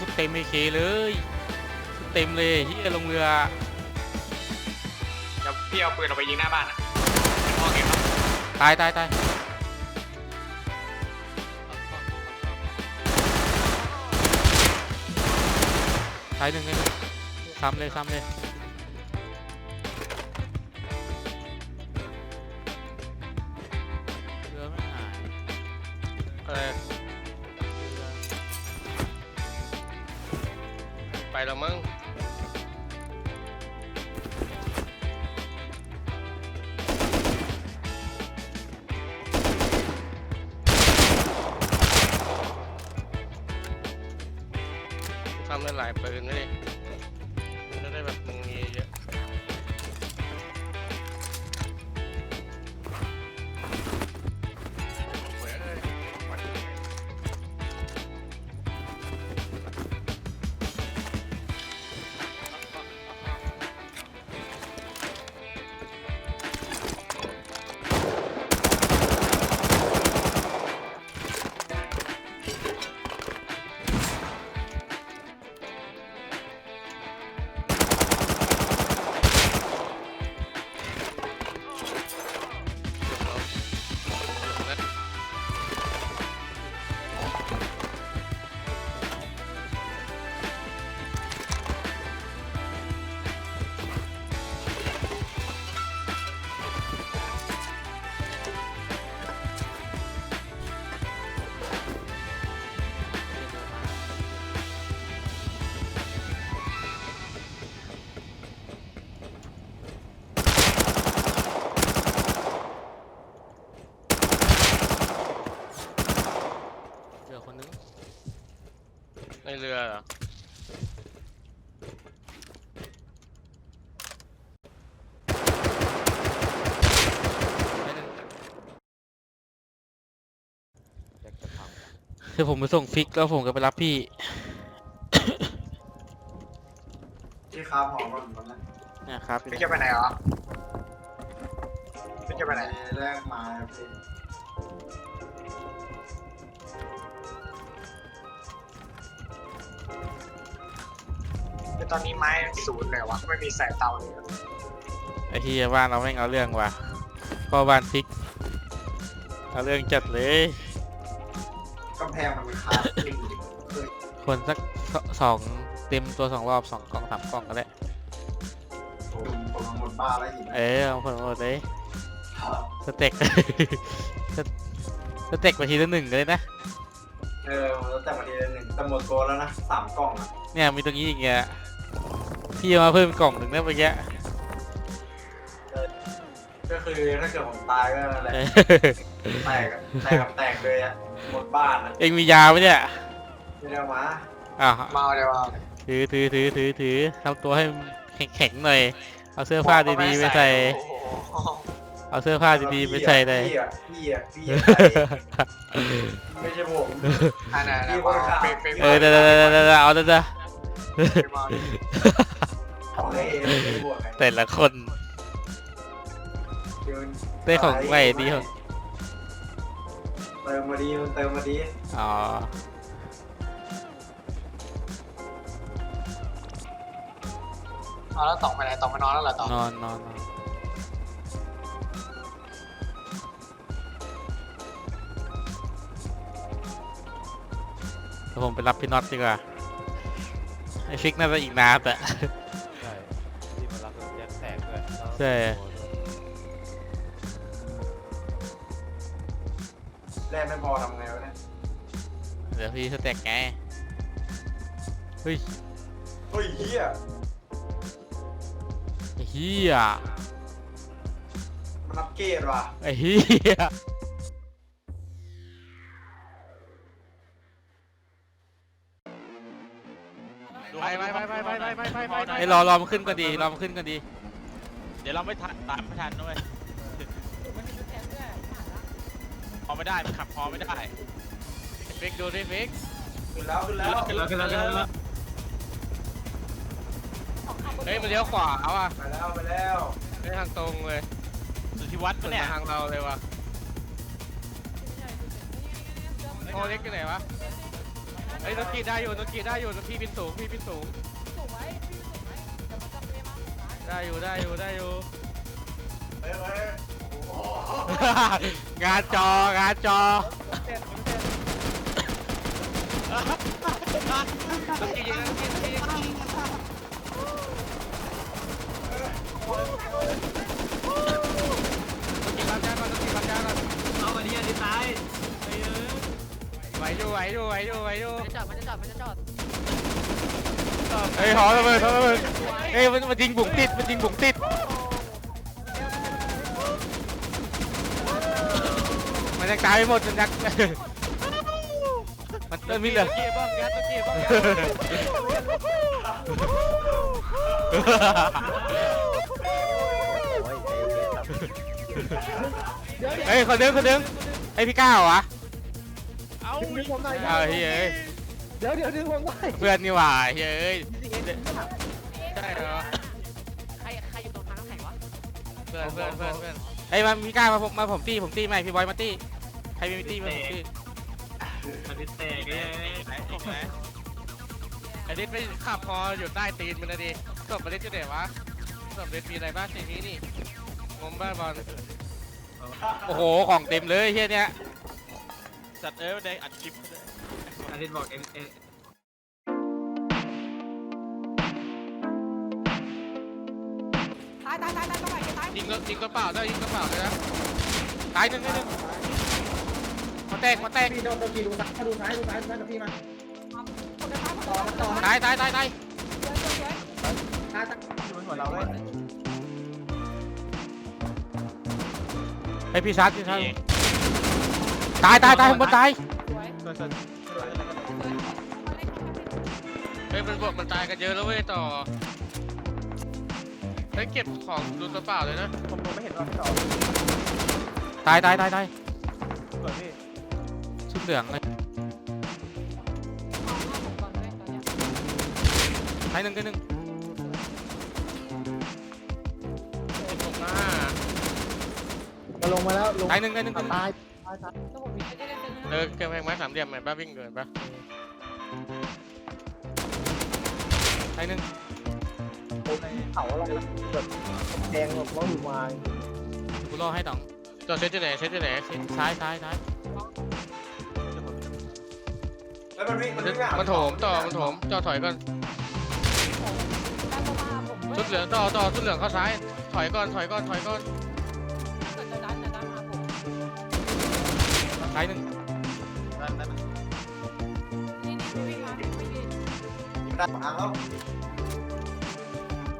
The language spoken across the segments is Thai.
สุดเต็มเอเคเลยสุดเต็มเลยเฮียลงเรือเดี๋ยวพี่เอาปืนออกไปยิงหน้าบ้านนะมองเห็นปะตายตายตายตายหนึ่งเลยซ้ำเลยซ้ำเลย ทำได้หลายปืนเลย คือผมไปส่งฟิกแล้วผมก็ไปรับพี่ที่ค้าหอมก่อนตอนนั้นนะครับพี่จะไปไหนเหรอพี่จะไปไหนแรกมาพี่คือตอนนี้ไม้ศูนย์เลยวะไม่มีใส่เตาเลยอะไอ้ที่บ้านเราแม่งเอาเรื่องว่ะพ่อบ้านฟิก เอาเรื่องจัดเลย กำแพงมันมีค้าจริงเคยคนสักสสองเต็มตัวสองรอบสองกล่องสามกล่องก็ได้ ผมผมหมดบ้านแล้วอีกเออเอาคนหมดเลยครับสเต็กสสเต็กไปทีละหนึ่งเลยนะ เออผมแล้วแต่มาทีละหนึ่งแต่หมดโกแล้วนะสามกล่องอะเนี่ยมีตรงนี้อีกเนี่ยพี่เอามาเพิ่มกล่องหนึ่งนะเมื่อกี้ ก็คือถ้าเกิดผมตายก็อะไร เออ แตกอะแตกกับแตกเลยอะหมดบ้านอะเอ็งมียาไหมเนี่ยไม่ได้เอามาอ่าวเมาเดี๋ยวเอาถือถือถือถือถือทำตัวให้แข็งๆหน่อยเอาเสื้อผ้าดีๆไปใส่ โอ้โหเอาเสื้อผ้าดีๆไปใส่เลย พี่อะพี่อะพี่อะพี่อะไม่ใช่ผม อันไหนนะพี่คนขับไปไปเออเดี๋ยวเดี๋ยวเดี๋ยวเดี๋ยวเอาเดี๋ยวเดี๋ยวไปเมาดิเอาให้เองไม่บวกไงแต่ละคน เดี๋ยวได้ของใหม่ดีของ เติมมาดีมันเติมมาดีอ๋อเอาแล้วต่องไปไหนต่องไปนอนแล้วเหรอต่องนอนนอนนอนเดี๋ยวผมไปรับพี่น็อตดีกว่าไอฟิกน่าจะอีกนานแต่ ใช่ที่มารับรถแจ็คแตกด้วยแล้วใช่แร พี่สแต็กไง เฮ้ย เฮ้ยเฮียไอ้เฮียมันอัปเกรดว่ะไอ้เฮียไปไปไปไปไปไปไปไปไปไอ้รอรอมันขึ้นก็ดีรอมันขึ้นก็ดี เดี๋ยวเราไม่ทันตามไม่ทันด้วยพอไม่ได้มันขับพอไม่ได้ ฟิกดูดิฟิกขึ้นแล้วขึ้นแล้วขึ้นแล้วขึ้นแล้วขึ้นแล้วเฮ้ยมันเลี้ยวขวาเอาอะไปแล้วไปแล้วไม่ทางตรงเลยสุทธิวัฒน์สุปะดเนี่ยทางเราเลยว่ะโอเล็กที่ไหนวะเฮ้ยนกกีได้อยู่นกกีได้อยู่นกกีบินสูงพี่บินสูงสูงไว้พี่สูงไว้เดี๋ยวมันจะเปมาได้อยู่ได้อยู่ได้อยู่เฮ้ยเฮ้ยโอ้โหงานจองานจอ นกกียิงนกกีนกกียิงนกกีรับจ้างก่อนนกกีรับจ้างก่อนเอาวันนี้อันนี้ตายไหวอยู่ไหวอยู่ไหวอยู่ไหวอยู่มันจะจอดมันจะจอดมันจะจอดเฮ้ยหอระเบิดหอระเบิดเฮ้ยมันมันยิงบุ๋งติดมันยิงบุ๋งติดมันยังตายไม่หมดมันยัง มันเติมมิดเลยนกกีบ้องแก๊สนกกีบ้องแก๊สเฮ้ยคนนึงคนนึงไอพี่ก้าวเหรอวะเอ้าเอาเฮ้ยเอ้ยเดี๋ยวเดี๋ยวดึงผมได้เพื่อนนี่หว่าเฮ้ยเอ้ยใช่เหรอใครใครอยู่ตรงทางน้ำแข็งวะเพื่อนเพื่อนเพื่อนเพื่อนไอ้ยมาพี่ก้าวมาผมมาผมตีผมตีใหม่พี่บอยมาตีใครมีตีมาผมตี อันนี้แตกเลยถูกไหมไอ้นิดไปขับพออยู่ใต้ตีนมันนะดิศพมันเล็ดอยู่ไหนวะศพเล็ดมีอะไรบ้างในนี้นี่งมบ้าบอล โอ้โห ของเต็มเลยเฮียเนี้ยจัดเอ้ยได้อัดคลิปอันนี้บอกเอ็นเอ็นตายตายตายตายตรงไหนตายยิงก็ยิงกระเป๋าได้ยิงกระเป๋าเลยนะ ตายหนึ่งนิดนึง มาแตกมาแตกพี่โดนโดนกี่ดูซ้ายดูซ้ายดูซ้ายดูซ้ายกับพี่มาคนเดินตามต่อมาต่อมาตายตายตายตายสวยสวยสวยตายตายดูหัวเราเลยไอพี่ชาร์จพี่ชาร์จตายตายตายข้างบนตายสวยสวยสวยเฮ้ยมันบวกมันตายกันเยอะแล้วเว้ยต่อเฮ้ยเก็บของดูกระเป๋าเลยนะผมผมไม่เห็นว่าพี่ต่อตายตายตายตายสวยพี่ชุด เหลืองเลยก่อนเลยตอนเนี้ยตายหนึ่งตายหนึ่งตกหน้ามาลงมาแล้วลงตายหนึ่งตายหนึ่งตายหนึ่งตายตายตายแล้วผมมีไม่ได้เล่นเล่นเออเก็บแพงไม้สามเหลี่ยมไหมบ้าวิ่งเกินปะตายหนึ่งผมเขาลงแบบแดงแบบว่าอยู่วายกูรอให้ต๋องต่อเซตที่ไหนเซตที่ไหนซ้ายซ้ายซ้าย แล้วมันวิ่งมันวิ่งไปหามันโถมต่อมันโถมต่อถอยก่อนตามมาผมชุดเหลืองต่อต่อชุดเหลืองเข้าซ้าย ถอยก่อนถอยก่อนถอยก่อนเกิดจะดันจะดันมาผมตายหนึ่งนี่นี่วิ่งมาวิ่งดิได้ทางแล้ว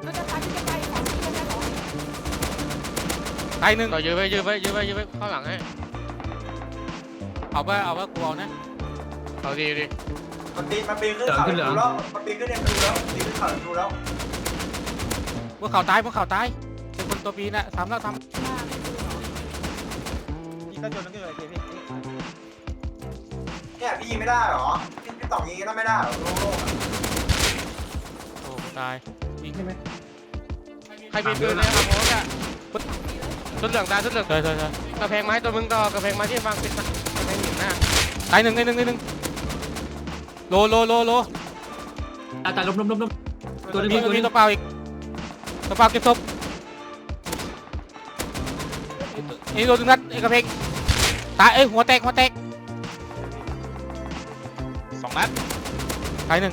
แล้วจะตายที่จะไปของที่จะไปของตายหนึ่งต่อยื้อไว้ยื้อไว้ยื้อไว้ยื้อไว้เข้าหลังให้เอาว่าเอาว่ากูเอานะ เอาดีดีมันปีนมันปีนขึ้นเขาดูแล้วมันปีนขึ้นเนี่ยดูแล้วปีนขึ้นเขาดูแล้วพวกเขาตายพวกเขาตายเป็นคนตัวปีน่ะทำแล้วทพี่ก็โยนนั่นก็เลยพี่เนี่ยพี่ยิงไม่ได้เหรอพี่พี่ต่องยิงก็ไม่ได้เหรอโล่งๆอะำโอ้ตายยิงใช่ไหมใครมีปืนเลยครับโมกอะชุดเหลืองตายชุดเหลืองเจอเจอเจอกระเพงไม้ตัวมึงต่อกระเพงไม้ที่วางปิดกระเพงหินหน้าตายหนึ่งตายหนึ่งตายหนึ่ง โลโลโลโลตายตายล้มล้มล้มล้ม ตัวนึงมีตัวมีนึงตัวเปล่าอีกตัวเปล่าเก็บศพนี่โดนนัดไอ้กระเพงตายเอ้ยหัวแตกหัวแตกสองนัดตายหนึ่ง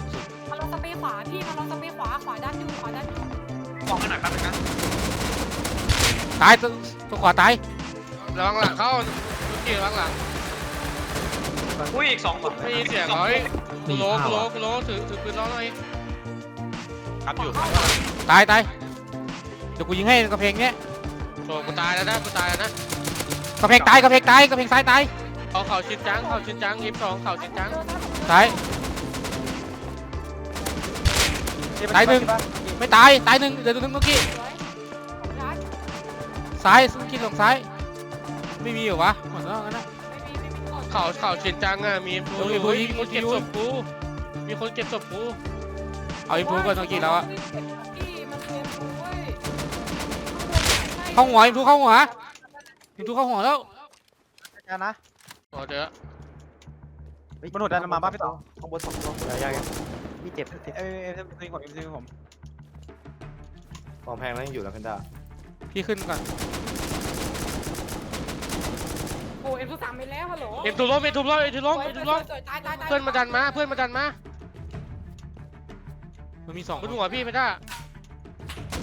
มาลองสเปรย์ขวาพี่มาลองสเปรย์ขวาขวาด้านอยู่ขวาด้านอยู่มองให้หน่อยแป๊บนึงนะตายตัวตัวขวาตายระวังหลังเข้าลูกกี้ระวังหลังอุ้ยอีกสองไม่มีเสียงเหรอเฮ้ย กูโลกูโลกูโลถือถือปืนน้องหน่อยครับอยู่ตายตายเดี๋ยวกูยิงให้กระเพงเนี้ยโถกูตายแล้วนะกูตายแล้วนะกระเพงตายกระเพงตายกระเพงซ้ายตายเอาเข่าชินจังเข่าชินจังยิบสองเข่าชินจังซ้าย ตายหนึ่ง ไม่ตายตายหนึ่งเดี๋ยวดูนึงเมื่อกี้สวยของร้านซ้ายคิดลงซ้าย ไม่มีเหรอวะหมดแล้วงั้นนะ ไม่มีไม่มีกดเข่าเข่าชินจังอะมีฟูเฮ้ยอยู่เฮ้ย มีคนเก็บเฮ้ศยพกูมีคนเก็บศพกูเอาอินฟูก่อนเมื่อกี้แล้วอะพี่มันเกมกูเว้ยเข้าหัวอินฟูเข้าหัวอินฟูเข้าหัวแล้วกันนะอ๋อเดี๋ยวมันหดดันมาบ้าพี่ต่อข้างบนสองตัวอะไรยังพี่เจ็บพี่เจ็บเอ้ยเอ้ยเอ้ยเอ้ยผมเอ้ยผมของแพงแล้วยังอยู่แล้วกันด้าพี่ขึ้นก่อน โอ้เอ็มทูสามไปแล้วฮัลโหลเอ็มถูกล้มเอ็มถูกล้มเอ็มถูกล้มสวยเอ็มถูกล้มสวยตายตายตายเพื่อนมาดันมาเพื่อนมาดันมามันมีสองบนหัวพี่ไม่ได้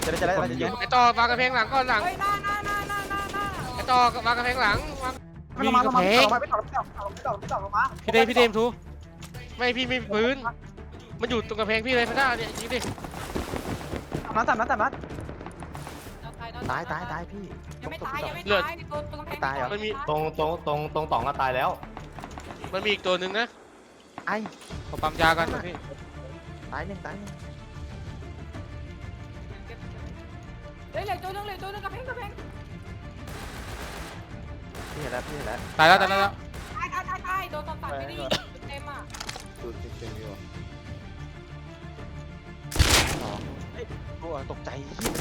จะได้จะได้จะได้เยอะไอต่อวางกระเพงหลังก่อนหลังเฮ้ยหน้าหน้าหน้าหน้าหน้าหน้าไอต่อวางกระเพงหลังวางมันลงมาลงมาไม่ต่อไม่ต่อไม่ต่อไม่ต่อไม่ต่อลงมาพี่เดมพี่เดมทูไม่พี่ไม่มีปืนมันอยู่ตรงกระเพงพี่เลยไม่ได้เนี่ยยิงดินัดสามนัดสามนัด ตายตายตายพี่ยังไม่ตายยังไม่เลือดตายตัวตัวกำแพงตายเหรอมันมีตรงตรงตรงตรงต่องก็ตายแล้ว มันมีอีกตัวหนึ่งนะไอ้ขอปั๊มยากันพี่ตายหนึ่งตายหนึ่งเฮ้ยเหลือตัวนึงเหลือตัวนึงกำแพงกำแพงพี่เห็นแล้วพี่เห็นแล้วตายแล้วตายแล้วตายตายตายตายโดนตอนตัดไม่ดีเต็มอะดูเต็มอยู่ ตัวตกใจ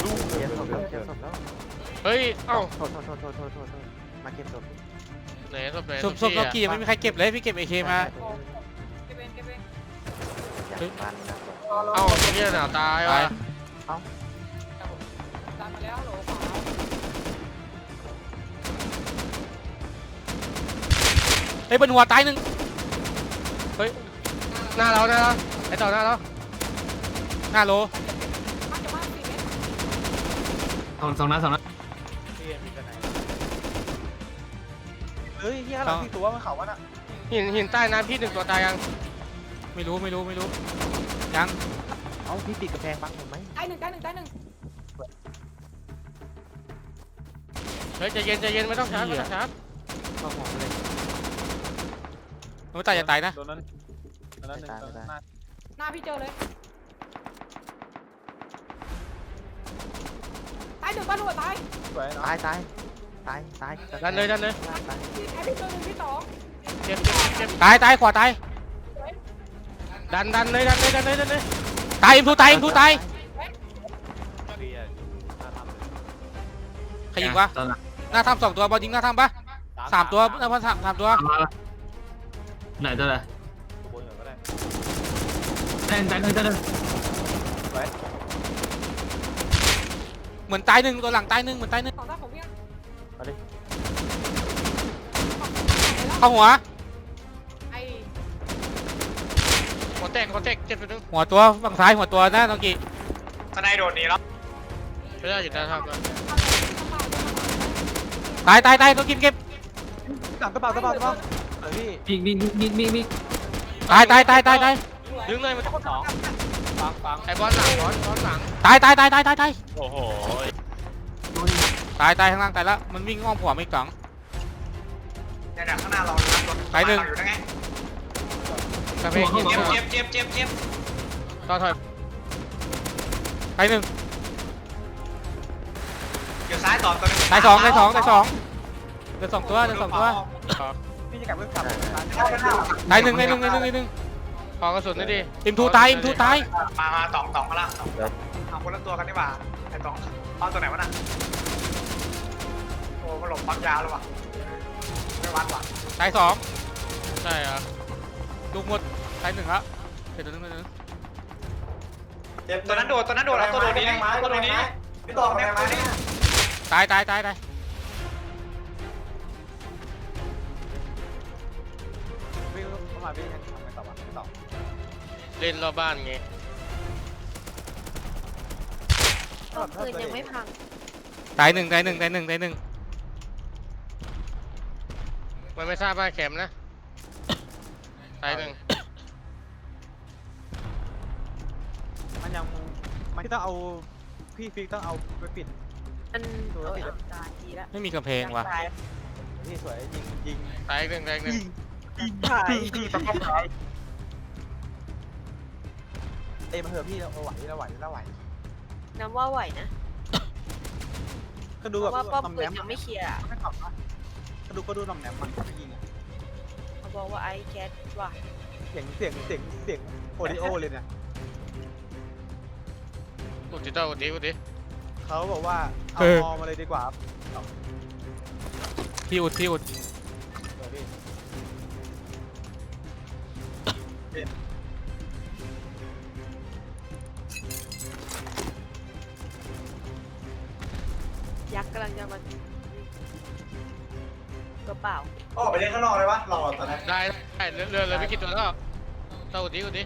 ลูกเจ็บศพแล้วเจ็บศพแล้วเฮ้ย เอ้าโทษโทษโทษโทษโทษโทษมาเก็บศพไหนศพไหนศพศพเรากี่ยังไม่มีใครเก็บเลยพี่เก็บเอเคมาเก็บเองเก็บเองอยากมันนะเอ้าตัวเนี้หนาวตายตายว่ะดันมาแล้วโหลขวาเฮ้ยบนหัวตายหนึ่งเฮ้ยหน้าเราหน้าเราไอต่อหน้าเราหน้าโล มันจะมาสี่เมตร ส องสองนัดสองนัดเฮ้ยที่ข้างหลังที่ตัวมันเขาวะน่ะหินหินใต้น้ำพี่หนึ่งตัวตายยังไม่รู้ไม่รู้ไม่รู้ยังเอ้าพี่ติดกระแพงบังผมไหมตายหนึ่งตายหนึ่งตายหนึ่งเฮ้ยใจเย็นใจเย็นไม่ต้องชาร์จไม่ต้องชาร์จเข้าหัวเลยมันไม่ตายจะตายนะโดนนั้นโดนนั้นหนึ่งหน้าพี่เจอเลยายหนึ่งบ้านหัวตายสวยนะตายตายตายตายดันเลยดันเลยตายไอ้พี่ตัวหนึ่งพี่สองเจ็บเจ็บเจ็บตายตายขวาตายดันดันเลยดันเลยดันเลยดันเลยตายเอ็มทูตายเอ็มทูตายใครยิงวะตอนหลังหน้าทำสองตัวบอลยิงหน้าทำปะสามตัวหน้าพันสามสามตัวมาไหนตัวไหนแตนแตนหนึ่งแตนหนึ่ง เหมือนตายหนึ่งตัวหลังตายหนึ่งเหมือนตายหนึ่งสองตาของพี่เข้าหัว ไอ้หัวแตกหัวแตกเจ็บไปนึงหัวตัวฝั่งซ้ายหัวตัวนะน้องกีทนายโดดหนีแล้วไม่ได้อยู่ด้านข้างเลยตายตายตายน้องกินเก็บกระเป๋ากระเป๋ากระเป๋าเฮ้ยพี่มีมีมีมีมีตายตายตายตายตายดึงเลยมันสอง ฟังฟังไอบอลหลังบอลบอลหลังตายตายตายตายตายตายโอ้โหตายตายข้างล่างตายแล้วมันวิ่งอ้อมหัวไม่กล่องเนี่ยข้างหน้าเรารถไปหนึ่ง อยู่ได้ไงกระเพงหินเจ็บเจ็บเจ็บเจ็บเจ็บต่อถอยตายหนึ่งอยู่ซ้ายต่อตัวนึงตายสองตายสองตายสองเหลือสองตัวเหลือสองตัวพี่จะกลับเพื่อนกลับตายหนึ่งตายหนึ่งตายหนึ่งตายหนึ่ง ขอกระสุนหน่อยดิอิมทูตายอิมทูตายมามาตองตองข้างล่างตองเอาคนละตัวกันดีกว่าไอ้ตองเอาตัวไหนวะน่ะโอ้มันหลบปั๊มยาวแล้วว่ะไม่วัดว่ะตายสองใช่เหรอลูกหมดตายหนึ่งแล้วเดี๋ยวตัวนึงตัวนึงเจ็บตัวนั้นโดดตัวนั้นโดดเอาตัวโดดนี้นะตัวโดดนี้นะพี่ต่อแพงไม้เนี่ยตายตายตายตาย มาพี่ทำไงต่อวะต่อเล่นรอบบ้านไงปืนยังไม่พังตายหนึ่งตายหนึ่งตายหนึ่งตายหนึ่งมันไม่ทราบบ้านแคมป์นะตายหนึ่งมันยังมันที่ต้องเอาพี่ฟิกต้องเอาไปปิด มันเออตายทีละไม่มีกำแพงว่ะที่สวยยิงยิงตายหนึ่งตายหนึ่ง ยิงถ่ายยิงตะกร้ายเอ้ยมาเถอะพี่เราไหวเราไหวเราไหวน้ำว่าไหวนะก็ดูเพแบบราะว่าป้อมน้ำปืแหนนมยังไม่เคลียร์ไม่ขับนะก็ดูก็ดูน้ำแหนมมันไปยิงอะเขาบอกว่าไอ้แคทว่ะเสียงเสียงเสียงเสียงโอดิโอเลยเนี่ยอุดจิตเตอร์อุดดิอุดดิเขาบอกว่าเอามอมาเลยดีกว่าพี่อุดพี่อุด ยักษ์กำลังจะมาตัวเปล่า ออกไปเล่นข้างนอกเลยวะรอตอนนี้ได้ได้เรือเรือเลยไม่กี่ตัวแล้วเต้าดิกูดิ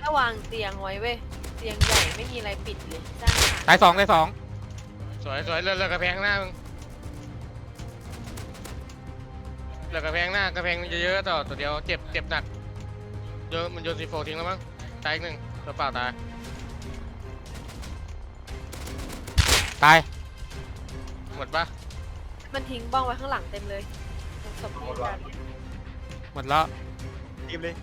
ถ้าวางเตียงไว้เว้ย เตียงใหญ่ไม่มีอะไรปิดเลยสร้างหาตายสองตายสองสวยสวยเรือเรือกระแพงหน้ามึง เรือกระแพงหน้ากระแพงเยอะๆต่อตัวเดียวเจ็บเจ็บหนักโยนมันโยนซีโฟทิ้งแล้วมั้งตายอีกหนึ่งตัวเปล่าตายตายหมดปะมันทิ้งบ้องไว้ข้างหลังเต็มเลยสมเหตุการณ์หมดแล้วทีมเลย